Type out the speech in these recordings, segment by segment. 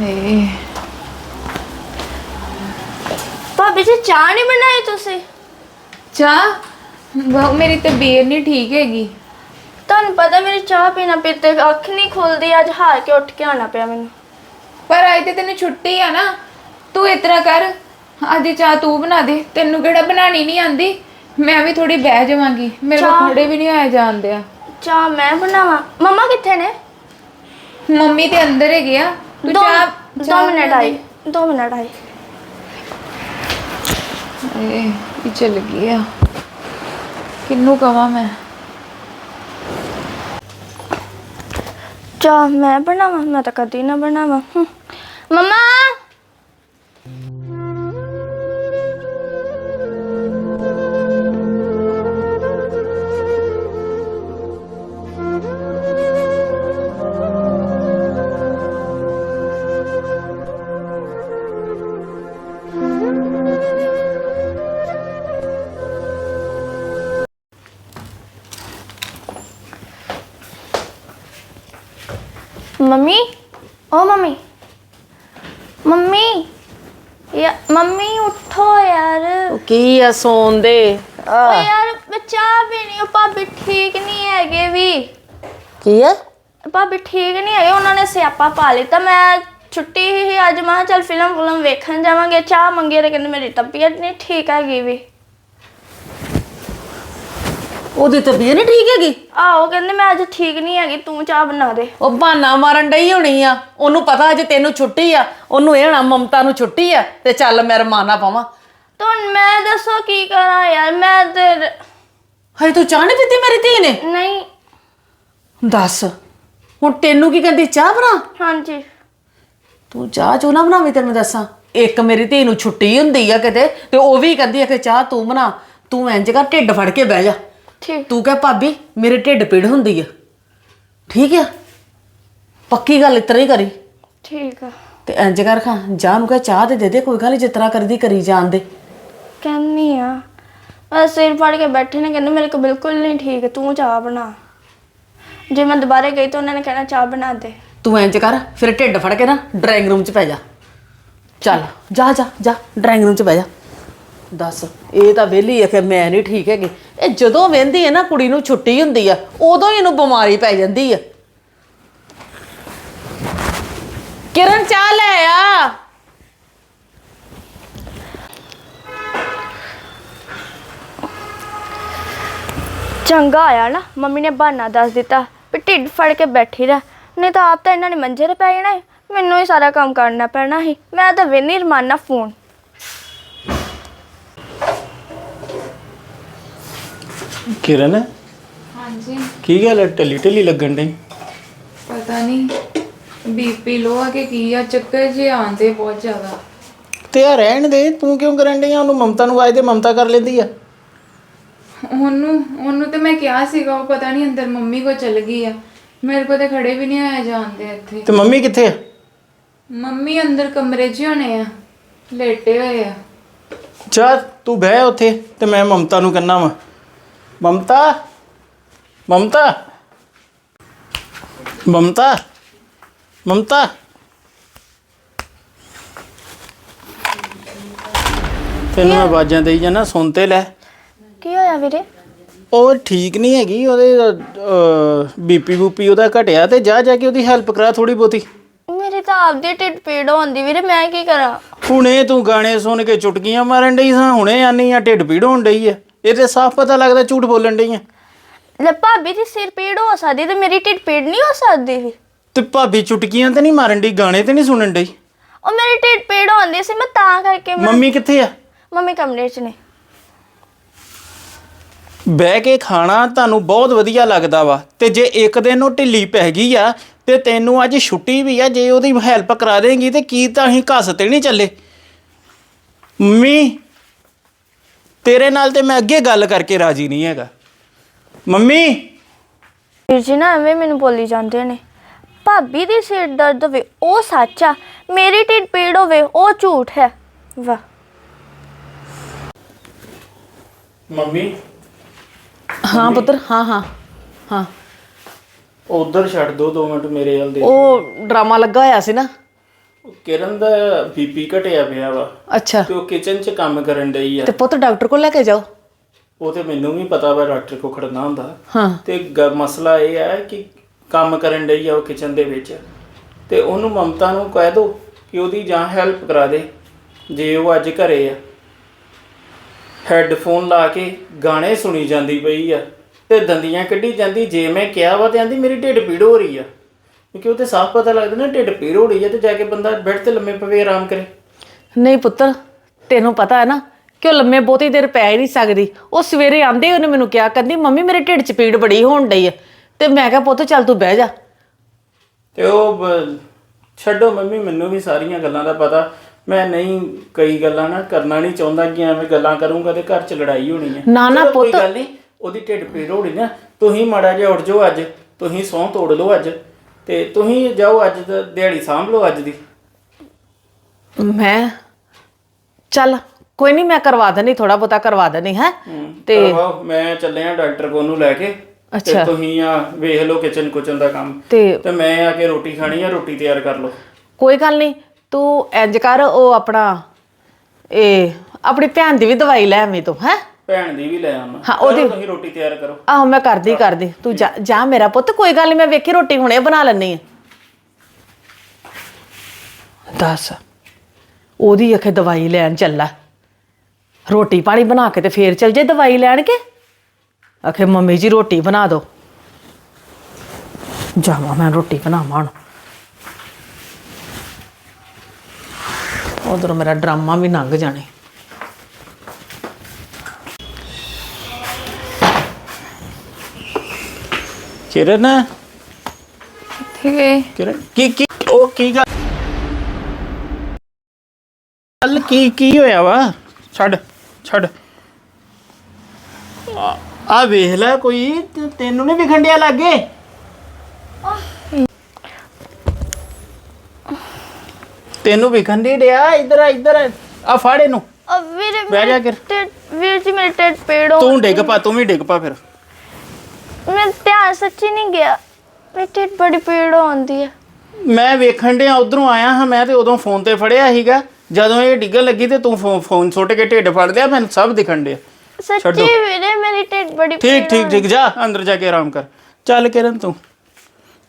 ਹਾਏ ਭਾਬੀ ਜੀ ਚਾਹ ਨਹੀਂ ਬਣਾਈ ਤੁਸੀਂ? ਚਾਹ? ਬਹੁ ਮੇਰੀ ਤਬੀਅਤ ਨਹੀਂ ਠੀਕ ਹੈਗੀ। ਤੁਹਾਨੂੰ ਪਤਾ ਮੇਰੀ ਚਾਹ ਪੀਣਾ ਪੀਤੇ ਅੱਖ ਨਹੀਂ ਖੁੱਲਦੀ ਅੱਜ ਹਾਰ ਕੇ ਉੱਠ ਕੇ ਆਣਾ ਪਿਆ ਮੈਨੂੰ। ਪਰ ਅੱਜ ਤੇ ਤੈਨੂੰ ਛੁੱਟੀ ਆ ਨਾ। ਤੂੰ ਇਤਰਾ ਕਰ ਅੱਜ ਚਾਹ ਤੂੰ ਬਣਾ ਦੇ ਤੈਨੂੰ ਕਿਹੜਾ ਬਣਾਣੀ ਨਹੀਂ ਆਂਦੀ ਮੈਂ ਵੀ ਥੋੜੀ ਬਹਿ ਜਾਵਾਂਗੀ ਮੇਰੇ ਕੋਲ ਚਾਹ? ਖੜੇ ਵੀ ਨਹੀਂ ਆਏ ਜਾਂਦੇ ਆ ਚਾਹ ਮੈਂ ਬਣਾਵਾਂ। ਮਮਾ ਕਿੱਥੇ ਨੇ? ਮੰਮੀ ਤੇ ਅੰਦਰ ਹੈਗੇ ਆ। ਤੂੰ ਦੋ ਚਾਹ ਦੋ ਚਾਹ ਮਿੰਟ ਬਣਾ ਦੇ। ਆਈ। ਦੋ ਮਿੰਟ ਆਈ। ਏ ਇਹ ਚੱਲ ਗਿਆ। ਕਿੰਨੂੰ ਕਵਾਂ ਮੈਂ? ਚਾਹ ਮੈਂ ਬਣਾਵਾਂ? ਮੈਂ ਤਾਂ ਕਦੀ ਨਾ ਬਣਾਵਾਂ। ਹਮ। ਮਮਾ! ਮੰਮੀ? ਓ ਮੰਮੀ। ਮੰਮੀ। ਯਾ ਮੰਮੀ ਉਠੋ ਯਾਰ। ਕੀ ਆ ਸੌਣ ਦੇ? ਓ ਆ ਯਾਰ ਮੈਂ ਚਾਹ ਪੀਣੀ ਓ ਭਾਬੀ ਠੀਕ ਨਹੀਂ ਹੈਗੇ ਵੀ। ਕੀ ਆ? ਭਾਬੀ ਠੀਕ ਨਹੀਂ ਹੈਗੇ ਉਹਨਾਂ ਨੇ ਸਿਆਪਾ ਪਾ ਲਿੱਤਾ। ਮੈਂ ਛੁੱਟੀ ਹੀ ਅੱਜ ਮੈਂ ਕਿਹਾ ਚੱਲ ਫਿਲਮ ਫਿਲਮ ਵੇਖਣ ਜਾਵਾਂਗੇ। ਚਾਹ ਮੰਗੇ ਤੇ ਕਹਿੰਦੇ ਮੇਰੀ ਤਬੀਅਤ ਨਹੀਂ ਠੀਕ ਹੈਗੀ ਵੀ। ਉਹਦੀ ਤਬੀਅਤ ਨਹੀਂ ਠੀਕ ਹੈਗੀ? ਆਹੋ ਕਹਿੰਦੇ ਮੈਂ ਅੱਜ ਠੀਕ ਨਹੀਂ ਹੈਗੀ ਤੂੰ ਚਾਹ ਬਣਾ ਦੇ। ਉਹ ਬਹਾਨਾ ਮਾਰਨ ਡਈ ਹੋਣੀ ਆ। ਉਹਨੂੰ ਪਤਾ ਅੱਜ ਤੈਨੂੰ ਛੁੱਟੀ ਆ। ਉਹਨੂੰ ਇਹ ਹੋਣਾ ਮਮਤਾ ਨੂੰ ਛੁੱਟੀ ਆ ਤੇ ਚੱਲ ਮੈਂ ਰਮਾਨਾ ਪਾਵਾਂ। ਤਾਂ ਮੈਂ ਦੱਸੋ ਕੀ ਕਰਾਂ ਯਾਰ ਮੈਂ ਤੇ ਹਜੇ ਤੂੰ ਚਾਹ ਨਹੀਂ ਪੀਤੀ ਮੇਰੀ ਧੀ ਨੇ? ਨਹੀਂ। ਦੱਸ ਹੁਣ ਤੈਨੂੰ ਕੀ ਕਹਿੰਦੀ ਚਾਹ ਬਣਾ? ਹਾਂਜੀ। ਤੂੰ ਚਾਹ ਚੋ ਨਾ ਬਣਾਵੀਂ ਤੈਨੂੰ ਦੱਸਾਂ। ਇੱਕ ਮੇਰੀ ਧੀ ਨੂੰ ਛੁੱਟੀ ਹੁੰਦੀ ਆ ਕਿਤੇ ਤੇ ਉਹ ਵੀ ਕਹਿੰਦੀ ਆ ਕਿ ਚਾਹ ਤੂੰ ਬਣਾ। ਤੂੰ ਇੰਜ ਕਰ ਢਿੱਡ ਫੜ ਕੇ ਬਹਿ ਜਾ। ਠੀਕ। ਤੂੰ ਕਹਿ ਭਾਬੀ ਮੇਰੇ ਢਿੱਡ ਪੀੜ ਹੁੰਦੀ ਆ। ਠੀਕ ਆ? ਪੱਕੀ ਗੱਲ ਇਤਰਾ ਹੀ ਕਰੀ। ਠੀਕ ਆ। ਤੇ ਇੰਜ ਕਰ ਖਾਂ ਜਾ ਨੂੰ ਕਹਿ ਚਾਹ ਤੇ ਦੇ ਦੇ ਕੋਈ ਗੱਲ ਨੀ, ਜਿਸ ਤਰ੍ਹਾਂ ਕਰਦੀ ਕਰੀ ਜਾਣ ਦੇ। ਕਹਿੰਨੀ ਆ ਬਸ ਸਿਰ ਫੜ ਕੇ ਬੈਠੇ ਨੇ ਕਹਿੰਦੇ ਮੇਰੇ ਕੋ ਬਿਲਕੁਲ ਨਹੀਂ ਠੀਕ ਤੂੰ ਚਾਹ ਬਣਾ। ਜੇ ਮੈਂ ਦੁਬਾਰੇ ਗਈ ਤਾਂ ਉਹਨਾਂ ਨੇ ਕਹਿਣਾ ਚਾਹ ਬਣਾ ਦੇ। ਤੂੰ ਇੰਜ ਕਰ ਫਿਰ ਢਿੱਡ ਫੜ ਕੇ ਨਾ ਡਰਾਇੰਗ ਰੂਮ 'ਚ ਪੈ ਜਾ। ਚੱਲ ਜਾ ਜਾ ਜਾ ਡਰਾਇੰਗ ਰੂਮ 'ਚ ਬਹਿ ਜਾ। ਦੱਸ, ਇਹ ਤਾਂ ਵਿਹਲੀ ਆ, ਫਿਰ ਮੈਂ ਨਹੀਂ ਠੀਕ ਹੈਗੀ। ਇਹ ਜਦੋਂ ਵਹਿੰਦੀ ਹੈ ਨਾ, ਕੁੜੀ ਨੂੰ ਛੁੱਟੀ ਹੁੰਦੀ ਆ, ਉਦੋਂ ਹੀ ਇਹਨੂੰ ਬਿਮਾਰੀ ਪੈ ਜਾਂਦੀ ਆ। ਕਿਰਨ, ਚਾਹ ਲੈ ਆ। ਚੰਗਾ ਆਇਆ ਨਾ, ਮੰਮੀ ਨੇ ਬਹਾਨਾ ਦੱਸ ਦਿੱਤਾ ਵੀ ਢਿੱਡ ਫੜ ਕੇ ਬੈਠੀ ਰਹਿ। ਨਹੀਂ ਤਾਂ ਆਪ ਤਾਂ ਇਹਨਾਂ ਨੇ ਮੰਜੇ ਤੇ ਪੈ ਜਾਣਾ ਸੀ। ਮੈਨੂੰ ਹੀ ਸਾਰਾ ਕੰਮ ਕਰਨਾ ਪੈਣਾ ਸੀ। ਮੈਂ ਤਾਂ ਵੇਨੀ ਰਮਾਨਾ ਫੋਨ। ਕਿਰਨ? ਹਾਂਜੀ। ਕੀ ਗੱਲ ਹੈ ਢਿੱਲੀ ਢਿੱਲੀ ਲੱਗਣ ਡਈ? ਪਤਾ ਨਹੀਂ ਬੀਪੀ ਲੋ ਆ ਕਿ ਕੀ ਆ? ਚੱਕਰ ਜੇ ਆਉਂਦੇ ਬਹੁਤ ਜ਼ਿਆਦਾ। ਤੇ ਆ ਰਹਿਣ ਦੇ। ਤੂੰ ਕਿਉਂ ਕਰਨ ਡਈ ਆ? ਉਹਨੂੰ ਮਮਤਾ ਨੂੰ ਆਏ ਤੇ ਮਮਤਾ ਕਰ ਲੈਂਦੀ ਆ। ਉਹਨੂੰ ਉਹਨੂੰ ਤੇ ਮੈਂ ਕਿਹਾ ਸੀਗਾ ਉਹ ਪਤਾ ਨਹੀਂ ਅੰਦਰ ਮੰਮੀ ਕੋ ਚਲ ਗਈ ਆ। ਮੇਰੇ ਕੋ ਤੇ ਖੜੇ ਵੀ ਨਹੀਂ ਆਏ ਜਾਂਦੇ ਇੱਥੇ। ਤੇ ਮੰਮੀ ਕਿੱਥੇ ਆ? ਮੰਮੀ ਅੰਦਰ ਕਮਰੇ 'ਚ ਹੀ ਹੋਣੇ ਆ। ਲੇਟੇ ਹੋਏ ਆ। ਜਾ ਤੂੰ ਬਹਿ ਉੱਥੇ ਤੇ ਮੈਂ ਮਮਤਾ ਨੂੰ ਕਹਿੰਨਾ ਵਾ। ਮਮਤਾ? ਮਮਤਾ? ਮਮਤਾ? ਮਮਤਾ? ਤੈਨੂੰ ਆਵਾਜ਼ਾਂ ਦੇਈ ਜਾਣਾ ਸੁਣ ਤੇ ਲੈ। ਕੀ ਹੋਇਆ ਵੀਰੇ? ਉਹ ਠੀਕ ਨਹੀਂ ਹੈਗੀ ਉਹਦੇ ਬੀਪੀ ਬੂਪੀ ਉਹਦਾ ਘਟਿਆ ਤੇ ਜਾ ਜਾ ਕੇ ਉਹਦੀ ਹੈਲਪ ਕਰਾ ਥੋੜੀ ਬਹੁਤੀ। ਮੇਰੀ ਤਾਂ ਆਪਦੀ ਢਿੱਡ ਪੀੜ ਹੁੰਦੀ ਵੀਰੇ ਮੈਂ ਕੀ ਕਰਾਂ? ਹੁਣੇ ਤੂੰ ਗਾਣੇ ਸੁਣ ਕੇ ਚੁਟਕੀਆਂ ਮਾਰਨ ਡਈ ਸਾਂ ਹੁਣੇ ਆਨੀ ਆ ਢਿੱਡ ਪੀੜ ਹੋਣ ਡਈ ਆ। ਇਹ ਤੇ ਸਾਫ਼ ਪਤਾ ਲੱਗਦਾ ਝੂਠ ਬੋਲਣ ਡਈ ਆ। ਲੈ ਭਾਬੀ ਦੀ ਸਿਰ ਪੀੜ ਹੋ ਸਕਦੀ ਤੇ ਮੇਰੀ ਢਿੱਡ ਪੀੜ ਨਹੀਂ ਹੋ ਸਕਦੀ ਵੀ। ਤੇ ਭਾਬੀ ਚੁਟਕੀਆਂ ਤੇ ਨਹੀਂ ਮਾਰਨ ਡਈ ਗਾਣੇ ਤੇ ਨਹੀਂ ਸੁਣਨ ਡਈ? ਉਹ ਮੇਰੀ ਢਿੱਡ ਪੀੜ ਹੁੰਦੀ ਸੀ ਮੈਂ ਤਾਂ ਕਰਕੇ ਮੈਂ ਮੰਮੀ ਕਿੱਥੇ ਆ? ਮੰਮੀ ਕਮਰੇ 'ਚ ਨੇ। ਬਹਿ ਕੇ ਖਾਣਾ ਤੁਹਾਨੂੰ ਬਹੁਤ ਵਧੀਆ ਲੱਗਦਾ ਵਾ ਤੇ ਜੇ ਇੱਕ ਦਿਨ ਉਹ ਢਿੱਲੀ ਪੈ ਗਈ ਆ ਤੇ ਤੈਨੂੰ ਅੱਜ ਛੁੱਟੀ ਵੀ ਆ ਜੇ ਉਹਦੀ ਹੈਲਪ ਕਰਾ ਦੇਂਗੀ ਤੇ ਕੀ ਤਾਂ ਅਸੀਂ ਘਸ ਤੇ ਨਹੀਂ ਚੱਲੇ? ਮੰਮੀ ਤੇਰੇ ਨਾਲ ਤੇ ਮੈਂ ਅੱਗੇ ਗੱਲ ਕਰਕੇ ਰਾਜੀ ਨਹੀਂ ਹੈਗਾ। ਮੰਮੀ? ਵੀਰ ਜੀ ਨਾ ਐਵੇਂ ਮੈਨੂੰ ਬੋਲੀ ਜਾਂਦੇ ਨੇ। ਭਾਬੀ ਦੀ ਸਿਰ ਦਰਦ ਹੋਵੇ ਉਹ ਸੱਚ ਆ। ਮੇਰੀ ਢਿੱਡ ਪੀੜ ਹੋਵੇ ਉਹ ਝੂਠ ਹੈ। ਵਾਹ। ਮੰਮੀ? ਹਾਂ ਪੁੱਤਰ ਹਾਂ ਹਾਂ ਹਾਂ। ਉਧਰ ਛੱਡ ਦੋ 2 ਮਿੰਟ ਮੇਰੇ ਵੱਲ ਦੇ ਉਹ ਡਰਾਮਾ ਲੱਗਾ ਹੋਇਆ ਸੀ ਨਾ। ਕਿਰਨ ਦਾ ਬੀਪੀ ਘਟਿਆ ਪਿਆ ਵਾ। ਅੱਛਾ। ਤੇ ਉਹ ਕਿਚਨ 'ਚ ਕੰਮ ਕਰਨ ਡਈ ਆ। ਤੇ ਪੁੱਤ ਡਾਕਟਰ ਕੋਲ ਲੈ ਕੇ ਜਾਓ। ਉਹ ਤੇ ਮੈਨੂੰ ਵੀ ਪਤਾ ਵਾ ਡਾਕਟਰ ਕੋ ਖੜਨਾ ਹੁੰਦਾ। ਹਾਂ। ਤੇ ਗ- ਮਸਲਾ ਇਹ ਹੈ ਕਿ ਕੰਮ ਕਰਨ ਡਈ ਆ ਉਹ ਕਿਚਨ ਦੇ ਵਿੱਚ। ਤੇ ਉਹਨੂੰ ਮਮਤਾ ਨੂੰ ਕਹਿ ਦੋ ਕਿ ਉਹਦੀ ਜਾਂ ਹੈਲਪ ਕਰਾ ਦੇ ਜੇ ਉਹ ਅੱਜ ਘਰੇ ਆ। ਹੈੱਡਫੋਨ ਲਾ ਕੇ ਗਾਣੇ ਸੁਣੀ ਜਾਂਦੀ ਪਈ ਆ। ਤੇ ਦੰਦੀਆਂ ਕੱਢੀ ਜਾਂਦੀ ਜੇ ਮੈਂ ਕਿਹਾ ਵਾ ਤੇ ਆਂਦੀ ਮੇਰੀ ਢਿੱਡ ਪੀੜ ਹੋ ਰਹੀ ਆ। ਕਿਉਂਕਿ ਉਹ ਤੇ ਸਾਫ਼ ਪਤਾ ਲੱਗਦਾ ਨਾ ਢਿੱਡ ਪੀੜ ਹੋ ਰਹੀ ਆ ਤੇ ਜਾ ਕੇ ਬੰਦਾ ਬੈੱਡ ਤੇ ਲੰਮੇ ਪਵੇ ਆਰਾਮ ਕਰੇ। ਨਹੀਂ ਪੁੱਤਰ ਤੈਨੂੰ ਪਤਾ ਹੈ ਨਾ ਕਿ ਉਹ ਲੰਮੇ ਬਹੁਤੀ ਦੇਰ ਪੈ ਹੀ ਨਹੀਂ ਸਕਦੀ। ਉਹ ਸਵੇਰੇ ਆਂਦੇ ਉਹਨੇ ਮੈਨੂੰ ਕਿਹਾ ਕਹਿੰਦੀ ਮੰਮੀ ਮੇਰੇ ਢਿੱਡ 'ਚ ਪੀੜ ਬੜੀ ਹੋਣ ਡਈ ਹੈ ਤੇ ਮੈਂ ਕਿਹਾ ਪੁੱਤ ਚੱਲ ਤੂੰ ਬਹਿ ਜਾ। ਤੇ ਉਹ ਬ- ਛੱਡੋ ਮੰਮੀ ਮੈਨੂੰ ਵੀ ਸਾਰੀਆਂ ਗੱਲਾਂ ਦਾ ਪਤਾ। ਮੈਂ ਨਹੀਂ ਕਈ ਗੱਲਾਂ ਨਾ ਕਰਨਾ ਨਹੀਂ ਚਾਹੁੰਦਾ ਕਿ ਐਵੇਂ ਗੱਲਾਂ ਕਰੂੰਗਾ ਤੇ ਘਰ 'ਚ ਲੜਾਈ ਹੋਣੀ ਹੈ ਨਾ, ਨਾ ਚਲੋ ਕੋਈ ਪੁੱਤ। ਗੱਲ ਨਹੀਂ ਉਹਦੀ ਢਿੱਡ ਪੀੜ ਹੋਣੀ ਨਾ ਤੁਸੀਂ ਮਾੜਾ ਜਿਹਾ ਉੱਠ ਜਾਓ ਅੱਜ ਤੁਸੀਂ ਸੌਂ ਤੋੜ ਲਓ ਅੱਜ। ਤੇ ਤੁਸੀਂ ਜਾਓ ਅੱਜ ਦਾ ਦਿਹਾੜੀ ਸਾਂਭ ਲਓ ਅੱਜ ਦੀ। ਮੈਂ? ਚੱਲ ਕੋਈ ਨਹੀਂ ਮੈਂ ਕਰਵਾ ਦਣੀ ਥੋੜਾ ਬਹੁਤਾ ਕਰਵਾ ਦਣੀ ਹੈ? ਤੇ ਮੈਂ ਚੱਲਿਆ ਡਾਕਟਰ ਕੋਲ ਨੂੰ ਲੈ ਕੇ। ਤੇ ਅੱਛਾ। ਤੁਸੀਂ ਆ ਵੇਖ ਲਓ ਕਿਚਨ ਕੁਚਨ ਦਾ ਕੰਮ। ਤੇ ਤੇ ਮੈਂ ਆ ਕੇ ਰੋਟੀ ਖਾਣੀ ਆ ਰੋਟੀ ਤਿਆਰ ਕਰ ਲਓ। ਕੋਈ ਗੱਲ ਨਹੀਂ ਤੂੰ ਇੰਜ ਕਰ ਉਹ ਆਪਣਾ ਇਹ ਆਪਣੀ ਭੈਣ ਦੀ ਵੀ ਦਵਾਈ ਲੈ ਆਵੀਂ ਤੂੰ ਹੈ? ਭੈਣ ਦੀ ਵੀ ਲੈ ਆਉਣਾ। ਹਾਂ, ਉਹਦੀ- ਚਲੋ ਤੁਸੀਂ ਰੋਟੀ ਤਿਆਰ ਕਰੋ। ਆਹੋ ਮੈਂ ਕਰਦੀ ਕਰਦੀ। ਤੂੰ ਜਾ ਜਾ ਮੇਰਾ ਪੁੱਤ ਕੋਈ ਗੱਲ ਨਹੀਂ ਮੈਂ ਵੇਖੀ ਰੋਟੀ ਹੁਣੇ ਬਣਾ ਲੈਣੀ ਆ ਦੱਸ ਉਹਦੀ ਅਖੇ ਦਵਾਈ ਲੈਣ ਚੱਲਾ। ਰੋਟੀ ਪਾਣੀ ਬਣਾ ਕੇ ਤੇ ਫੇਰ ਚੱਲ ਜੇ ਦਵਾਈ ਲੈਣ ਕੇ ਅਖੇ ਮੰਮੀ ਜੀ ਰੋਟੀ ਬਣਾ ਦਿਓ ਜਾਵਾਂ ਮੈਂ ਰੋਟੀ ਬਣਾਵਾਂ ਹੁਣ। ਉਧਰ ਮੇਰਾ ਡਰਾਮਾ ਵੀ ਲੰਘ ਜਾਣੇ। ਕਿਰਨ ਹੈ ਕਿਰਨ ਕੀ ਕੀ ਉਹ ਕੀ ਗੱਲ ਗੱਲ ਕੀ ਕੀ ਹੋਇਆ ਵਾ ਛੱਡ ਛੱਡ ਆ- ਆ ਵੇਖ ਲੈ ਕੋਈ ਤੇ ਤੈਨੂੰ ਨਹੀਂ ਵਿਖੰਡਿਆ ਲੱਗੇ ਤੈਨੂੰ ਵਿਖੰਡੀ ਡਿਆ ਇੱਧਰ ਆ ਇੱਧਰ ਆ। ਆ ਫੜ ਇਹਨੂੰ ਅ, ਵੀਰੇ ਬਹਿ ਜਾ ਕਰ। ਢਿੱਡ- ਵੀਰ ਜੀ ਮੇਰੇ ਢਿੱਡ ਪੀੜ ਹੋ ਤੂੰ ਡਿੱਗ ਪਾ ਤੂੰ ਵੀ ਡਿੱਗ ਪਾ ਫਿਰ ਮੈਂ ਧਿਆਨ ਸੱਚੀ ਨਹੀਂ ਗਿਆ। ਮੇਰੇ ਢਿੱਡ ਬੜੀ ਪੀੜ ਹੁੰਦੀ ਹੈ ਮੈਂ ਵੇਖਣ ਡਿਆ ਉਧਰੋਂ ਆਇਆ ਹਾਂ ਮੈਂ ਤੇ ਉਦੋਂ ਫੋਨ ਤੇ ਫੜਿਆ ਸੀਗਾ। ਜਦੋਂ ਇਹ ਡਿੱਗਣ ਲੱਗੀ ਤੇ ਤੂੰ ਫੋ- ਫੋਨ ਸੁੱਟ ਕੇ ਢਿੱਡ ਫੜ ਲਿਆ ਮੈਨੂੰ ਸਭ ਦਿਖਣ ਡਿਆ। ਸੱਚੀ ਵੀਰੇ ਮੇਰੀ ਢਿੱਡ ਬੜੀ ਠੀਕ ਠੀਕ ਠੀਕ ਜਾ ਅੰਦਰ ਜਾ ਕੇ ਆਰਾਮ ਕਰ। ਚੱਲ ਕਿਰਨ ਤੂੰ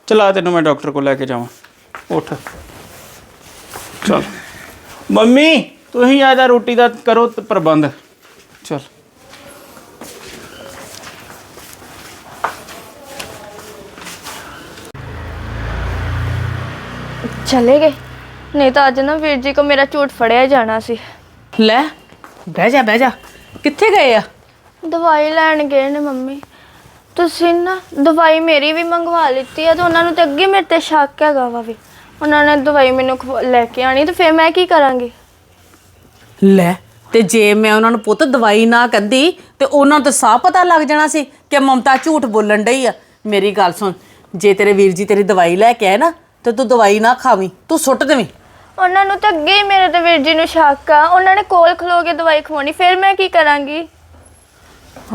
ਚਲਾ ਤੈਨੂੰ ਮੈਂ ਡਾਕਟਰ ਕੋਲ ਲੈ ਕੇ ਜਾਵਾਂ। ਉੱਠ। ਚਲ। ਮੰਮੀ ਤੁਸੀਂ ਆ ਜਾ ਰੋਟੀ ਦਾ ਕਰੋ ਤੇ ਪ੍ਰਬੰਧ। ਚਲ। ਚਲੇ ਗਏ। ਨਹੀਂ ਤਾਂ ਅੱਜ ਨਾ ਵੀਰ ਜੀ ਕੋ ਮੇਰਾ ਝੂਠ ਫੜਿਆ ਜਾਣਾ ਸੀ। ਲੈ ਬਹਿ ਜਾ ਬਹਿ ਜਾ। ਕਿੱਥੇ ਗਏ ਆ? ਦਵਾਈ ਲੈਣ ਗਏ ਨੇ ਮੰਮੀ। ਤੁਸੀਂ ਨਾ ਦਵਾਈ ਮੇਰੀ ਵੀ ਮੰਗਵਾ ਲਿੱਤੀ ਆ ਤੇ ਉਹਨਾਂ ਨੂੰ ਤੇ ਅੱਗੇ ਮੇਰੇ ਤੇ ਸ਼ੱਕ ਹੈਗਾ ਵਾ ਵੀ। ਉਹਨਾਂ ਨੇ ਦਵਾਈ ਮੈਨੂੰ ਖਵਾ- ਲੈ ਕੇ ਆਣੀ ਤੇ ਫਿਰ ਮੈਂ ਕੀ ਕਰਾਂਗੀ? ਲੈ ਤੇ ਜੇ ਮੈਂ ਉਹਨਾਂ ਨੂੰ ਪੁੱਤ ਦਵਾਈ ਨਾ ਕੰਦੀ ਤੇ ਉਹਨਾਂ ਨੂੰ ਤਾਂ ਸਾਹ ਪਤਾ ਲੱਗ ਜਾਣਾ ਸੀ ਕਿ ਮਮਤਾ ਝੂਠ ਬੋਲਣ ਡਈ ਆ। ਮੇਰੀ ਗੱਲ ਸੁਣ ਜੇ ਤੇਰੇ ਵੀਰ ਜੀ ਤੇਰੀ ਦਵਾਈ ਲੈ ਕੇ ਆਏ ਨਾ ਤੇ ਤੂੰ ਦਵਾਈ ਨਾ ਖਾਵੀਂ ਤੂੰ ਸੁੱਟ ਦੇਵੀਂ। ਉਹਨਾਂ ਨੂੰ ਤਾਂ ਅੱਗੇ ਹੀ ਮੇਰੇ ਤੇ ਵੀਰ ਜੀ ਨੂੰ ਸ਼ੱਕ ਆ। ਉਹਨਾਂ ਨੇ ਕੋਲ ਖਲੋ ਕੇ ਦਵਾਈ ਖਵਾਉਣੀ ਫਿਰ ਮੈਂ ਕੀ ਕਰਾਂਗੀ?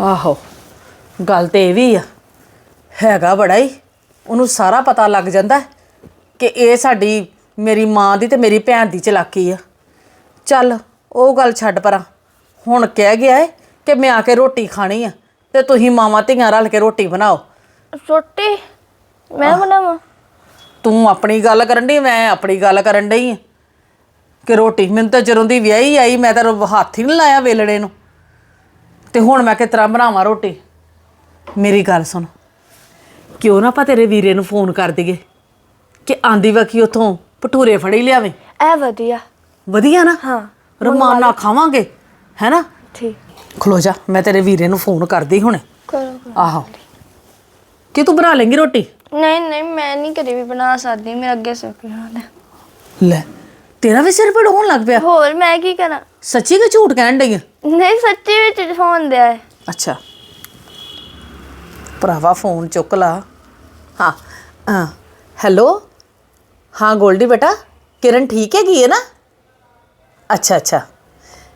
ਆਹੋ ਗੱਲ ਤੇ ਇਹ ਵੀ ਆ। ਹੈਗਾ ਬੜਾ ਹੀ। ਉਹਨੂੰ ਸਾਰਾ ਪਤਾ ਲੱਗ ਜਾਂਦਾ ਹੈ ਕਿ ਇਹ ਸਾਡੀ ਮੇਰੀ ਮਾਂ ਦੀ ਤੇ ਮੇਰੀ ਭੈਣ ਦੀ ਚਲਾਕੀ ਆ। ਚੱਲ ਉਹ ਗੱਲ ਛੱਡ ਪਰਾਂ। ਹੁਣ ਕਹਿ ਗਿਆ ਏ ਕਿ ਮੈਂ ਆ ਕੇ ਰੋਟੀ ਖਾਣੀ ਆ ਤੇ ਤੁਸੀਂ ਮਾਵਾਂ ਧੀਆਂ ਰਲ ਕੇ ਰੋਟੀ ਬਣਾਓ। ਰੋਟੀ? ਮੈਂ ਬਣਾਵਾਂ? ਤੂੰ ਆਪਣੀ ਗੱਲ ਕਰਨ ਡਈ ਮੈਂ ਆਪਣੀ ਗੱਲ ਕਰਨ ਡਈ ਆ। ਕਿ ਰੋਟੀ ਮੈਨੂੰ ਤਾਂ ਜਦੋਂ ਦੀ ਵਿਆਹੀ ਆਈ ਮੈਂ ਤਾਂ ਹੱਥ ਹੀ ਨਹੀਂ ਲਾਇਆ ਵੇਲੜੇ ਨੂੰ। ਤੇ ਹੁਣ ਮੈਂ ਕਿਸ ਤਰ੍ਹਾਂ ਬਣਾਵਾਂ ਰੋਟੀ? ਮੇਰੀ ਗੱਲ ਸੁਣ। ਕਿਉਂ ਨਾ ਆਪਾਂ ਤੇਰੇ ਵੀਰੇ ਨੂੰ ਫੋਨ ਕਰ ਦਈਏ? ਕਿ ਆਂਦੀ ਵਕੀ ਉਥੋਂ ਭਟੂਰੇ ਫੜੀ ਲਿਆਵੇ? ਇਹ ਵਧੀਆ। ਵਧੀਆ ਨਾ? ਹਾਂ ਰਮਾਨ ਨਾਲ ਖਾਵਾਂਗੇ ਹੈਨਾ ਠੀਕ। ਖਲੋ ਜਾ ਮੈਂ ਤੇਰੇ ਵੀਰੇ ਨੂੰ ਫੋਨ ਕਰਦੀ ਹੁਣੇ। ਕਰੋ। ਆਹੋ। ਕਿ ਤੂੰ ਬਣਾ ਲੇਂਗੀ ਰੋਟੀ? ਨਹੀਂ ਨਹੀਂ ਮੈਂ ਨਹੀਂ ਕਦੇ ਵੀ ਬਣਾ ਸਕਦੀ ਮੇਰੇ ਅੱਗੇ ਸੁੱਕ ਜਾਣਾ ਲੈ ਤੇਰਾ ਵੀ ਸਿਰ ਪੀੜ ਹੋਣ ਲੱਗ ਪਿਆ? ਹੋਰ ਮੈਂ ਕੀ ਕਰਾਂ? ਸੱਚੀ ਕਿ ਝੂਠ ਕਹਿਣ ਡਈ ਆ? ਨਹੀਂ ਸੱਚੀ ਵਿੱਚ ਫੋਨ ਦਿਆ ਹੈ। ਅੱਛਾ। ਭਰਾਵਾ ਫੋਨ ਚੁੱਕ ਲਾ। ਹਾਂ ਹਾਂ। ਹੈਲੋ? ਹਾਂ ਗੋਲਡੀ ਬੇਟਾ ਕਿਰਨ ਠੀਕ ਹੈਗੀ ਹੈ ਨਾ? ਅੱਛਾ ਅੱਛਾ।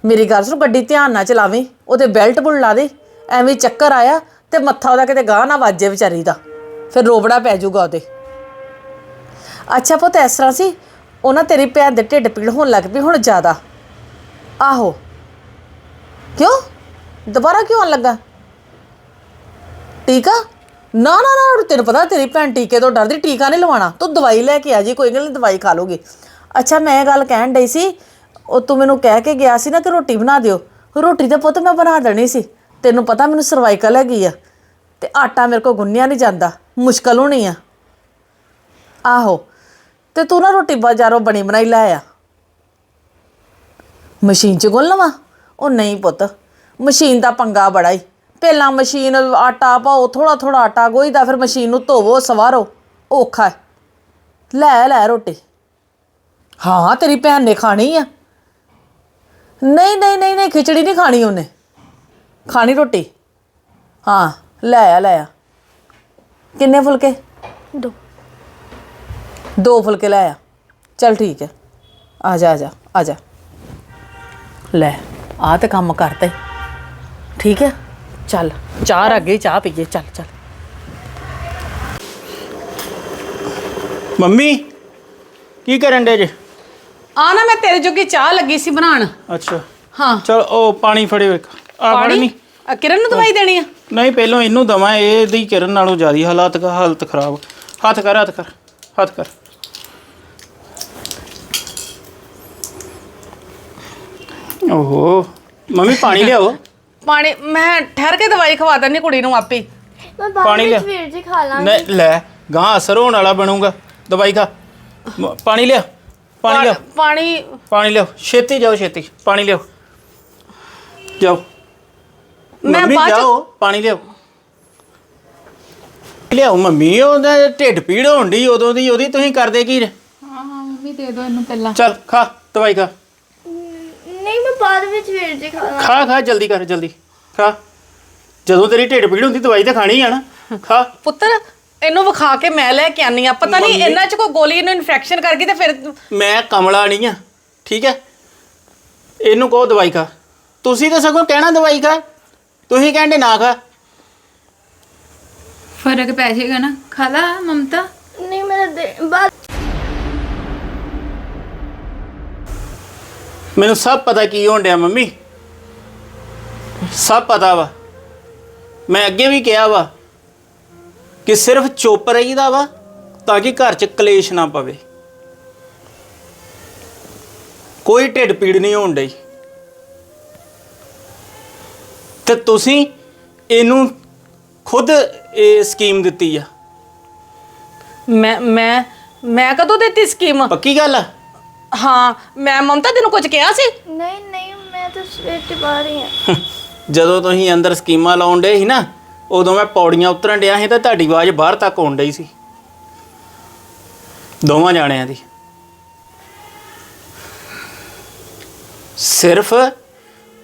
ਮੇਰੀ ਗੱਲ ਸੁਣ ਗੱਡੀ ਧਿਆਨ ਨਾਲ ਚਲਾਵੀਂ ਉਹਦੇ ਬੈਲਟ ਬੁਲ ਲਾ ਦੇ। ਐਵੇਂ ਚੱਕਰ ਆਇਆ ਤੇ ਮੱਥਾ ਉਹਦਾ ਕਿਤੇ ਗਾਹ ਨਾ ਵੱਜੇ ਵਿਚਾਰੀ ਦਾ। ਫਿਰ ਰੋਬੜਾ ਪੈ ਜਾਊਗਾ ਉਹਦੇ। ਅੱਛਾ ਪੁੱਤ, ਇਸ ਤਰ੍ਹਾਂ ਸੀ ਉਹ ਨਾ ਤੇਰੀ ਭੈਣ ਦੇ ਢਿੱਡ ਪੀੜ ਹੋਣ ਲੱਗ ਪਈ ਹੁਣ ਜ਼ਿਆਦਾ। ਆਹੋ। ਕਿਉਂ? ਦੁਬਾਰਾ ਕਿਉਂ ਆਉਣ ਲੱਗਾ? ਟੀਕਾ? ਨਾ ਨਾ ਨਾ ਤੈਨੂੰ ਪਤਾ ਤੇਰੀ ਭੈਣ ਟੀਕੇ ਤੋਂ ਡਰਦੀ, ਟੀਕਾ ਨਹੀਂ ਲਵਾਉਣਾ। ਤੂੰ ਦਵਾਈ ਲੈ ਕੇ ਆ ਜੀ, ਕੋਈ ਗੱਲ ਨਹੀਂ, ਦਵਾਈ ਖਾ ਲੋਗੇ ਅੱਛਾ, ਮੈਂ ਇਹ ਗੱਲ ਕਹਿਣ ਡਈ ਸੀ, ਉਹ ਤੂੰ ਮੈਨੂੰ ਕਹਿ ਕੇ ਗਿਆ ਸੀ ਨਾ ਕਿ ਰੋਟੀ ਬਣਾ ਦਿਓ। ਰੋਟੀ ਤਾਂ ਪੁੱਤ ਮੈਂ ਬਣਾ ਦੇਣੀ ਸੀ। ਤੈਨੂੰ ਪਤਾ ਮੈਨੂੰ ਸਰਵਾਈਕਲ ਹੈਗੀ ਆ। ਤੇ ਆਟਾ ਮੇਰੇ ਕੋ ਗੁੰਨਿਆ ਨਹੀਂ ਜਾਂਦਾ, ਮੁਸ਼ਕਲ ਹੋਣੀ ਆ। ਆਹੋ, ਤੇ ਤੂੰ ਨਾ ਰੋਟੀ ਬਾਜ਼ਾਰੋਂ ਬਣੀ ਬਣਾਈ ਲੈ ਆ। ਮਸ਼ੀਨ 'ਚ ਗੁੰਨ ਲਵਾਂ? ਉਹ ਨਹੀਂ ਪੁੱਤ, ਮਸ਼ੀਨ ਦਾ ਪੰਗਾ ਬੜਾ ਹੀ ਪਹਿਲਾਂ ਮਸ਼ੀਨ ਆਟਾ ਪਾਓ ਥੋੜਾ ਥੋੜਾ ਆਟਾ ਗੋਈਦਾ ਫਿਰ ਮਸ਼ੀਨ ਨੂੰ ਧੋਵੋ, ਸਵਾਰੋ, ਔਖਾ ਲੈ ਲੈ ਰੋਟੀ। ਹਾਂ, ਤੇਰੀ ਭੈਣ ਨੇ ਖਾਣੀ ਆ। ਨਹੀਂ ਨਹੀਂ ਨਹੀਂ ਨਹੀਂ, ਖਿਚੜੀ ਨਹੀਂ ਖਾਣੀ ਉਹਨੇ। ਖਾਣੀ ਰੋਟੀ? ਹਾਂ। ਲੈ ਆ ਲੈ ਆ। ਕਿੰਨੇ ਫੁਲਕੇ? ਦੋ। ਦੋ ਫੁਲਕੇ ਲੈ ਆ। ਚਲ ਠੀਕ ਹੈ। ਆ ਜਾ ਆ ਜਾ ਆ ਜਾ। ਲੈ ਆ ਤੇ ਕੰਮ ਕਰਤੇ ਠੀਕ ਹੈ? ਚੱਲ ਚਾਹ ਰੱਖ ਗਈ ਚਾਹ ਪੀਏ ਚੱਲ ਚੱਲ। ਮੰਮੀ ਕੀ ਕਰਨ ਦੇ ਜੇ? ਆ ਨਾ ਮੈਂ ਤੇਰੇ ਜੋਗੀ ਚਾਹ ਲੱਗੀ ਸੀ ਬਣਾਉਣ। ਅੱਛਾ। ਹਾਂ। ਚਲ ਉਹ ਪਾਣੀ ਫੜਿਓ ਇੱਕ। ਆ ਫੜ ਨਹੀਂ ਆ ਕਿਰਨ ਨੂੰ ਦਵਾਈ ਦੇਣੀ ਆ? ਨਹੀਂ ਪਹਿਲਾਂ ਇਹਨੂੰ ਦਵਾਂ ਇਹਦੀ ਕਿਰਨ ਨਾਲੋਂ ਜ਼ਿਆਦੀ ਹਾਲਾਤ ਹਾਲਤ ਖਰਾਬ। ਹੱਥ ਕਰ ਹੱਥ ਕਰ ਹੱਥ ਕਰ। ਓਹੋ ਮੰਮੀ ਪਾਣੀ ਲਿਆਓ। ਪਾਣੀ ਮੈਂ ਠਹਿਰ ਕੇ ਦਵਾਈ ਖਵਾ ਦਿੰਦੀ ਕੁੜੀ ਨੂੰ ਆਪੇ। ਹੀ। ਮੈਂ ਪਾਣੀ ਲਿਆ। ਵਿੱਚ ਵੀਰ ਜੀ ਖਾ ਲਾਂਗੀ। ਨਹੀਂ ਲੈ ਗਾਂ ਅਸਰ ਹੋਣ ਵਾਲਾ ਬਣੂਗਾ। ਦਵਾਈ ਖਾ। ਮ- ਪਾਣੀ ਲਿਆ ਪਾਣੀ ਲਿਆ। ਪਾਣੀ ਪਾਣੀ ਲਿਆਓ। ਛੇਤੀ ਜਾਓ ਛੇਤੀ। ਪਾਣੀ ਲਿਆਓ। ਜਾਓ। ਮੈਂ ਮੰਮੀ ਬਾਅਦ ਚ- ਜਾਓ ਪਾਣੀ ਲਿਆਓ। ਲਿਆਓ ਮੰਮੀ ਉਹਦਾ ਢਿੱਡ ਪੀੜ ਹੋਣ ਦੀ ਉਦੋਂ ਦੀ ਉਹਦੀ ਤੁਸੀਂ ਕਰਦੇ ਕੀ ਨੇ ਹਾਂ ਹਾਂ ਮੰਮੀ ਦੇ ਦਿਓ ਇਹਨੂੰ ਪਹਿਲਾਂ। ਚੱਲ ਖਾ ਦਵਾਈ ਖਾ। ਨਹੀਂ ਮੈਂ ਬਾਅਦ ਵਿੱਚ ਵੀਰ ਜੀ ਖਾ ਲਾਂਗੀ ਖਾ ਖਾ ਜਲਦੀ ਕਰ ਜਲਦੀ। ਖਾ। ਜਦੋਂ ਤੇਰੀ ਢਿੱਡ ਪੀੜ ਹੁੰਦੀ ਦਵਾਈ ਤਾਂ ਖਾਣੀ ਆ ਨਾ। ਖਾ। ਪੁੱਤਰ ਇਹਨੂੰ ਵਿਖਾ ਕੇ ਮੈਂ ਲੈ ਕੇ ਆਨੀ ਆ। ਪਤਾ ਨਹੀਂ ਇਹਨਾਂ ਚ ਕੋਈ ਗੋਲੀ ਇਹਨੂੰ ਇਨਫੈਕਸ਼ਨ ਕਰ ਗਈ ਤੇ ਫਿਰ ਮੈਂ ਕਮਲਾ ਨਹੀਂ ਆ ਠੀਕ ਹੈ? ਇਹਨੂੰ ਕਹੋ ਦਵਾਈ ਖਾ। ਤੁਸੀਂ ਤਾਂ ਸਗੋਂ ਕਹਿਣਾ ਦਵਾਈ ਖਾ। ਤੁਸੀਂ ਕਹਿੰਦੇ ਨਾ ਖਾ। ਫ਼ਰਕ ਪੈ ਜਾਏਗਾ ਨਾ। ਖਾ ਲਾ ਮਮਤਾ। ਨਹੀਂ ਮੇਰਾ ਦੇ ਬਾਅਦ ਮੈਨੂੰ ਸਭ ਪਤਾ ਕੀ ਹੋਣ ਡਿਆ ਮੰਮੀ। ਸਭ ਪਤਾ ਵਾ। ਮੈਂ ਅੱਗੇ ਵੀ ਕਿਹਾ ਵਾ ਕਿ ਸਿਰਫ ਚੁੱਪ ਰਹੀਦਾ ਵਾ ਤਾਂ ਕਿ ਘਰ 'ਚ ਕਲੇਸ਼ ਨਾ ਪਵੇ। ਕੋਈ ਢਿੱਡ ਪੀੜ ਨਹੀਂ ਹੋਣ ਡਈ। ਤੇ ਤੁਸੀਂ ਇਹਨੂੰ ਖੁਦ ਇਹ ਸਕੀਮ ਦਿੱਤੀ ਆ। ਮੈਂ ਮੈਂ ਮੈਂ ਕਦੋਂ ਦਿੱਤੀ ਸਕੀਮ ਪੱਕੀ ਗੱਲ ਆ? ਹਾਂ ਮੈਂ ਮਮਤਾ ਤੈਨੂੰ ਕੁਝ ਕਿਹਾ ਸੀ? ਨਹੀਂ ਨਹੀਂ ਮੈਂ ਤਾਂ ਸਵੇਰ ਤੋਂ ਬਾਹਰ ਹੀ ਹਾਂ ਜਦੋਂ ਤੁਸੀਂ ਅੰਦਰ ਸਕੀਮਾਂ ਲਾਉਣ ਡੇ ਸੀ ਨਾ ਉਦੋਂ ਮੈਂ ਪੌੜੀਆਂ ਉਤਰਨ ਡਿਆ ਸੀ ਤਾਂ ਤੁਹਾਡੀ ਆਵਾਜ਼ ਬਾਹਰ ਤੱਕ ਆਉਣ ਡਈ ਸੀ। ਦੋਵਾਂ ਜਾਣਿਆਂ ਦੀ। ਸਿਰਫ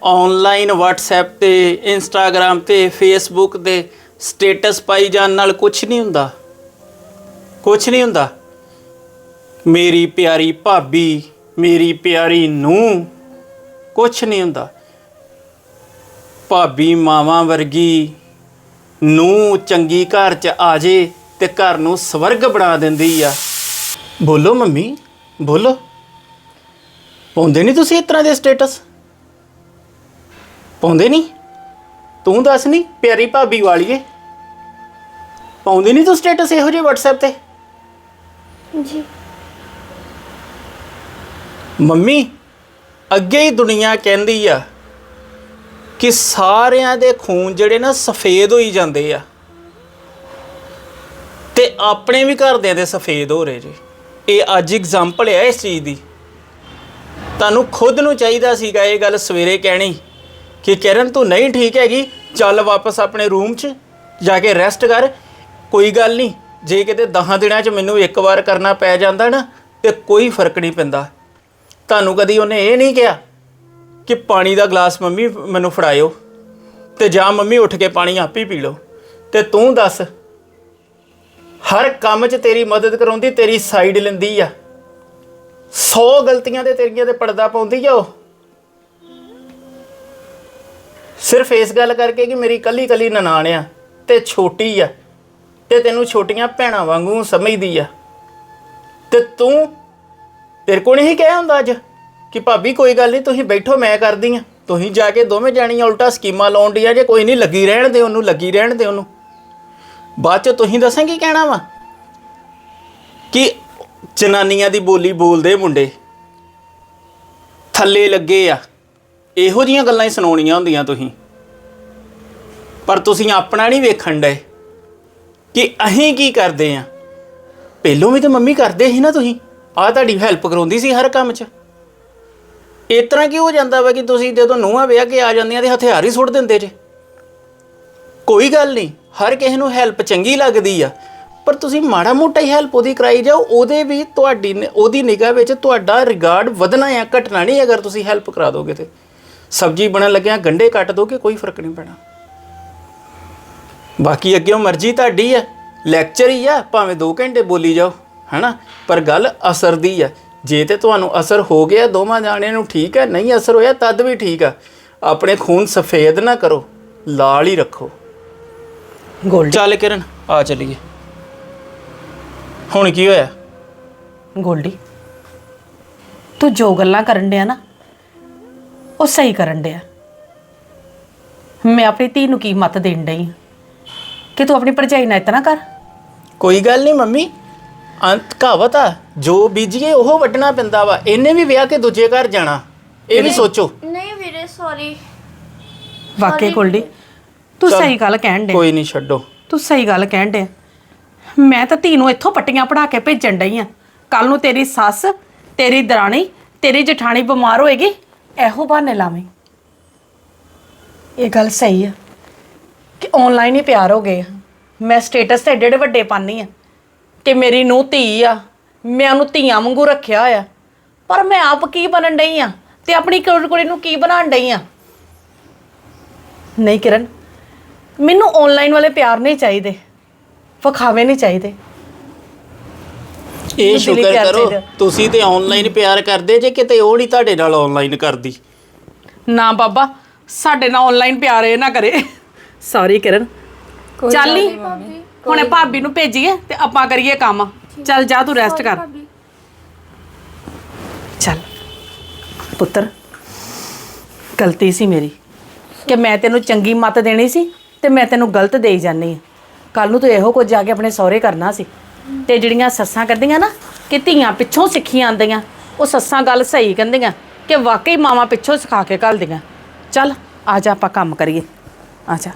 ਆਨਲਾਈਨ WhatsApp ਤੇ Instagram ਤੇ Facebook ਤੇ ਸਟੇਟਸ ਪਾਈ ਜਾਣ ਨਾਲ ਕੁਝ ਨਹੀਂ ਹੁੰਦਾ। ਕੁਝ ਨਹੀਂ ਹੁੰਦਾ। ਮੇਰੀ ਪਿਆਰੀ ਭਾਬੀ, ਮੇਰੀ ਪਿਆਰੀ ਨੂੰ ਕੁਝ ਨਹੀਂ ਹੁੰਦਾ। ਭਾਬੀ ਮਾਵਾਂ ਵਰਗੀ ਨੂੰ ਚੰਗੀ ਘਰ ਚ ਆ ਜੇ ਤੇ ਘਰ ਨੂੰ ਸਵਰਗ ਬਣਾ ਦਿੰਦੀ ਆ। ਬੋਲੋ ਮੰਮੀ, ਬੋਲੋ। ਪਾਉਂਦੇ ਨਹੀਂ ਤੁਸੀਂ ਇਸ ਤਰ੍ਹਾਂ ਦੇ ਸਟੇਟਸ ਪਾਉਂਦੇ ਨਹੀਂ? ਤੂੰ ਦੱਸ ਨਹੀਂ ਪਿਆਰੀ ਭਾਬੀ ਵਾਲੀਏ। ਪਾਉਂਦੇ ਨਹੀਂ ਤੂੰ ਸਟੇਟਸ ਇਹੋ ਜਿਹੇ WhatsApp ਤੇ? ਜੀ। ਮੰਮੀ ਅੱਗੇ ਹੀ ਦੁਨੀਆ ਕਹਿੰਦੀ ਆ ਕਿ ਸਾਰਿਆਂ ਦੇ ਖੂਨ ਜਿਹੜੇ ਨਾ ਸਫੇਦ ਹੋਈ ਜਾਂਦੇ ਆ। ਤੇ ਆਪਣੇ ਵੀ ਘਰਦਿਆਂ ਦੇ ਸਫੇਦ ਹੋ ਰਹੇ ਜੀ। ਇਹ ਅੱਜ ਐਗਜ਼ਾਮਪਲ ਹੈ ਇਸ ਚੀਜ਼ ਦੀ। ਤੁਹਾਨੂੰ ਖੁਦ ਨੂੰ ਚਾਹੀਦਾ ਸੀਗਾ ਇਹ ਗੱਲ ਸਵੇਰੇ ਕਹਿਣੀ। ਕਿ ਕਿਰਨ ਤੂੰ ਨਹੀਂ ਠੀਕ ਹੈਗੀ, ਚੱਲ ਵਾਪਸ ਆਪਣੇ ਰੂਮ 'ਚ, ਜਾ ਕੇ ਰੈਸਟ ਕਰ। ਕੋਈ ਗੱਲ ਨਹੀਂ, ਜੇ ਕਿਤੇ 10 ਦਿਨਾਂ 'ਚ ਮੈਨੂੰ ਇੱਕ ਵਾਰ ਕਰਨਾ ਪੈ ਜਾਂਦਾ ਨਾ, ਤੇ ਕੋਈ ਫ਼ਰਕ ਨਹੀਂ ਪੈਂਦਾ। ਤੁਹਾਨੂੰ ਕਦੀ ਉਹਨੇ ਇਹ ਨਹੀਂ ਕਿਹਾ ਕਿ ਪਾਣੀ ਦਾ ਗਲਾਸ ਮੰਮੀ ਮੈਨੂੰ ਫੜਾਇਓ, ਤੇ ਜਾਂ ਮੰਮੀ ਉੱਠ ਕੇ ਪਾਣੀ ਆਪ ਹੀ ਪੀ ਲਓ। ਤੇ ਤੂੰ ਦੱਸ, ਹਰ ਕੰਮ 'ਚ ਤੇਰੀ ਮਦਦ ਕਰਾਉਂਦੀ, ਤੇਰੀ ਸਾਈਡ ਲੈਂਦੀ ਆ। 100 ਗਲਤੀਆਂ ਤੇ ਤੇਰੀਆਂ ਤੇ ਪਰਦਾ ਪਾਉਂਦੀ ਆ ਉਹ। ਸਿਰਫ ਇਸ ਗੱਲ ਕਰਕੇ ਕਿ ਮੇਰੀ ਕੱਲੀ ਕੱਲੀ ਨਨਾਣ ਆ ਤੇ ਛੋਟੀ ਆ ਤੇ ਤੈਨੂੰ ਛੋਟੀਆਂ ਭੈਣਾਂ ਵਾਂਗੂ ਸਮਝਦੀ ਆ। ਤੇ ਤੂੰ ਤੇਰੇ ਕੋਲ ਨਹੀਂ ਕਿਹਾ ਹੁੰਦਾ ਅੱਜ ਕਿ ਭਾਬੀ ਕੋਈ ਗੱਲ ਨਹੀਂ, ਤੁਸੀਂ ਬੈਠੋ, ਮੈਂ ਕਰਦੀ ਆ। ਤੁਸੀਂ ਜਾ ਕੇ ਦੋਵੇਂ ਜਾਣੀਆਂ ਉਲਟਾ ਸਕੀਮਾਂ ਲਾਉਣ ਡੀਆਂ ਜੇ ਕੋਈ ਨਹੀਂ ਲੱਗੀ ਰਹਿਣ ਦੇ ਉਹਨੂੰ, ਲੱਗੀ ਰਹਿਣ ਦੇ ਉਹਨੂੰ। ਬਾਅਦ ਚ ਤੁਸੀਂ ਦੱਸਾਂ ਕੀ ਕਹਿਣਾ ਵਾ? ਕਿ ਜਨਾਨੀਆਂ ਦੀ ਬੋਲੀ ਬੋਲਦੇ ਮੁੰਡੇ। ਥੱਲੇ ਲੱਗੇ ਆ। ਇਹੋ ਜੀਆਂ ਗੱਲਾਂ ਹੀ ਸੁਣਾਉਣੀਆਂ ਹੁੰਦੀਆਂ ਤੁਸੀਂ। ਪਰ ਤੁਸੀਂ ਆਪਣਾ ਨਹੀਂ ਵੇਖਣ ਡਏ ਕਿ ਅਸੀਂ ਕੀ ਕਰਦੇ ਆ। ਪਹਿਲੋਂ ਵੀ ਤਾਂ ਮੰਮੀ ਕਰਦੇ ਸੀ ਨਾ ਤੁਸੀਂ। ਆ ਤੁਹਾਡੀ ਹੈਲਪ ਕਰਾਉਂਦੀ ਸੀ ਹਰ ਕੰਮ 'ਚ। ਇਸ ਤਰ੍ਹਾਂ ਕੀ ਹੋ ਜਾਂਦਾ ਵਾ ਕਿ ਤੁਸੀਂ ਜਦੋਂ ਨੂੰਹਾਂ ਵਿਆਹ ਕੇ ਆ ਜਾਂਦੀਆਂ ਤੇ ਹਥਿਆਰ ਹੀ ਸੁੱਟ ਦਿੰਦੇ ਜੇ? ਕੋਈ ਗੱਲ ਨਹੀਂ, ਹਰ ਕਿਸੇ ਨੂੰ ਹੈਲਪ ਚੰਗੀ ਲੱਗਦੀ ਆ। ਪਰ ਤੁਸੀਂ ਮਾੜਾ ਮੋਟਾ ਹੀ ਹੈਲਪ ਉਹਦੀ ਕਰਾਈ ਜਾਓ, ਉਹਦੇ ਵੀ ਤੁਹਾਡੀ ਉਹਦੀ ਨਿਗਾਹ ਵਿੱਚ ਤੁਹਾਡਾ ਰਿਗਾਰਡ ਵਧਣਾ ਆ ਘਟਣਾ ਨਹੀਂ ਅਗਰ ਤੁਸੀਂ ਹੈਲਪ ਕਰਾ ਦੋਗੇ ਤੇ। ਸਬਜ਼ੀ ਬਣਨ ਲੱਗਿਆ ਗੰਡੇ ਕੱਟ ਦੋਗੇ ਕੋਈ ਫ਼ਰਕ ਨਹੀਂ ਪੈਣਾ। ਬਾਕੀ ਅੱਗੇ ਮਰਜ਼ੀ ਤੁਹਾਡੀ ਆ ਲੈਕਚਰ ਹੀ ਆ ਭਾਵੇਂ 2 ਘੰਟੇ ਬੋਲੀ ਜਾਓ ਹੈਨਾ? ਪਰ ਗੱਲ ਅਸਰ ਦੀ ਆ। ਜੇ ਤੇ ਤੁਹਾਨੂੰ ਅਸਰ ਹੋ ਗਿਆ ਦੋਵਾਂ ਜਾਣਿਆਂ ਨੂੰ ਠੀਕ ਹੈ ਨਹੀਂ ਅਸਰ ਹੋਇਆ ਤਦ ਵੀ ਠੀਕ ਆ। ਆਪਣੇ ਖੂਨ ਸਫੇਦ ਨਾ ਕਰੋ ਲਾਲ ਹੀ ਰੱਖੋ। ਗੋਲਡੀ। ਚੱਲ ਕਿਰਨ ਆ ਚੱਲੀਏ। ਹੁਣ ਕੀ ਹੋਇਆ? ਗੋਲਡੀ ਤੂੰ ਜੋ ਗੱਲਾਂ ਕਰਨ ਡਿਆ ਨਾ ਉਹ ਸਹੀ ਕਰਨ ਡਿਆ। ਮੈਂ ਆਪਣੀ ਧੀ ਨੂੰ ਕੀ ਮਤ ਦੇਣ ਡਈ ਆਂ? ਕਿ ਤੂੰ ਆਪਣੀ ਭਰਜਾਈ ਨਾਲ ਇਤਨਾ ਕਰ? ਕੋਈ ਗੱਲ ਨਹੀਂ ਮੰਮੀ। ਅੰਤ ਕਹਾਵਤ ਆ ਜੋ ਬੀਜੀਏ ਉਹ ਵੱਢਣਾ ਪੈਂਦਾ ਵਾ। ਇਹਨੇ ਵੀ ਵਿਆਹ ਕੇ ਦੂਜੇ ਘਰ ਜਾਣਾ। ਇਹ ਵੀ ਸੋਚੋ। ਨਹੀਂ ਵੀਰੇ ਸੌਰੀ ਵਾਕਈ ਗੋਲਡੀ ਤੂੰ ਚੱਲ, ਸਹੀ ਗੱਲ ਕਹਿਣ ਡਿਆ ਕੋਈ ਨਹੀਂ ਛੱਡੋ। ਤੂੰ ਸਹੀ ਗੱਲ ਕਹਿਣ ਡਿਆ ਮੈਂ ਤਾਂ ਧੀ ਨੂੰ ਇੱਥੋਂ ਪੱਟੀਆਂ ਪੜਾ ਕੇ ਭੇਜਣ ਡਈ ਆ। ਕੱਲ ਨੂੰ ਤੇਰੀ ਸੱਸ ਤੇਰੀ ਦਰਾਣੀ ਤੇਰੀ ਜਠਾਣੀ ਬਿਮਾਰ ਹੋਏਗੀ। ਇਹੋ ਬਹਾਨੇ ਲਾਵੇਂ। ਇਹ ਗੱਲ ਸਹੀ ਆ ਕਿ ਆਨਲਾਈਨ ਹੀ ਪਿਆਰ ਹੋ ਗਏ ਆ। ਮੈਂ ਸਟੇਟਸ ਤੇ ਏਡੇ ਏਡੇ ਵੱਡੇ ਪਾਨੀ ਆ ਕਿ ਮੇਰੀ ਨੂੰ ਧੀ ਆ, ਮੈਂ ਉਹਨੂੰ ਧੀਆਂ ਵਾਂਗੂ ਰੱਖਿਆ ਹੋਇਆ। ਪਰ ਮੈਂ ਆਪ ਕੀ ਬਣਨ ਡਈ ਆ ਤੇ ਆਪਣੀ ਕੁੜੀ ਕੁੜੀ ਨੂੰ ਕੀ ਬਣਾਉਣ ਡਈ ਆ? ਨਹੀਂ ਕਿਰਨ, ਮੈਨੂੰ ਆਨਲਾਈਨ ਵਾਲੇ ਪਿਆਰ ਨਹੀਂ ਚਾਹੀਦੇ, ਵਿਖਾਵੇ ਨਹੀਂ ਚਾਹੀਦੇ। ਇਹ ਸ਼ੁਕਰ ਕਰੋ। ਤੁਸੀਂ ਤੇ ਆਨਲਾਈਨ ਪਿਆਰ ਕਰਦੇ ਜੇ ਕਿਤੇ ਉਹ ਨਹੀਂ ਤੁਹਾਡੇ ਨਾਲ ਆਨਲਾਈਨ ਕਰਦੀ। ਨਾ ਬਾਬਾ ਸਾਡੇ ਨਾਲ ਆਨਲਾਈਨ ਪਿਆਰ ਇਹ ਨਾ ਕਰੇ। ਸੌਰੀ ਕਿਰਨ। ਚੱਲ ਨੀ। ਹੁਣੇ ਭਾਬੀ ਨੂੰ ਭੇਜੀਏ ਤੇ ਆਪਾਂ ਕਰੀਏ ਕੰਮ। ਚੱਲ ਜਾ ਤੂੰ ਰੈਸਟ ਕਰ। ਚੱਲ। ਪੁੱਤਰ ਗਲਤੀ ਸੀ ਮੇਰੀ ਕਿ ਮੈਂ ਤੈਨੂੰ ਚੰਗੀ ਮੱਤ ਦੇਣੀ ਸੀ ਤੇ ਮੈਂ ਤੈਨੂੰ ਗਲਤ ਦੇਈ ਜਾਨੀ ਆ ਕੱਲ ਨੂੰ ਤੂੰ ਇਹੋ ਕੁਝ ਜਾ ਕੇ ਆਪਣੇ ਸਹੁਰੇ ਕਰਨਾ ਸੀ। ਤੇ ਜਿਹੜੀਆਂ ਸੱਸਾਂ ਕਹਿੰਦੀਆਂ ਨਾ, ਕਿ ਧੀਆਂ ਪਿੱਛੋਂ ਸਿੱਖੀਆਂ ਆਂਦੀਆਂ ਉਹ ਸੱਸਾਂ ਗੱਲ ਸਹੀ ਕਹਿੰਦੀਆਂ, ਕਿ ਵਾਕਈ ਮਾਵਾਂ ਪਿੱਛੋਂ ਸਿਖਾ ਕੇ ਘੱਲਦੀਆਂ। ਚੱਲ, ਆ ਜਾ ਆਪਾਂ ਕੰਮ ਕਰੀਏ। ਆ ਜਾ।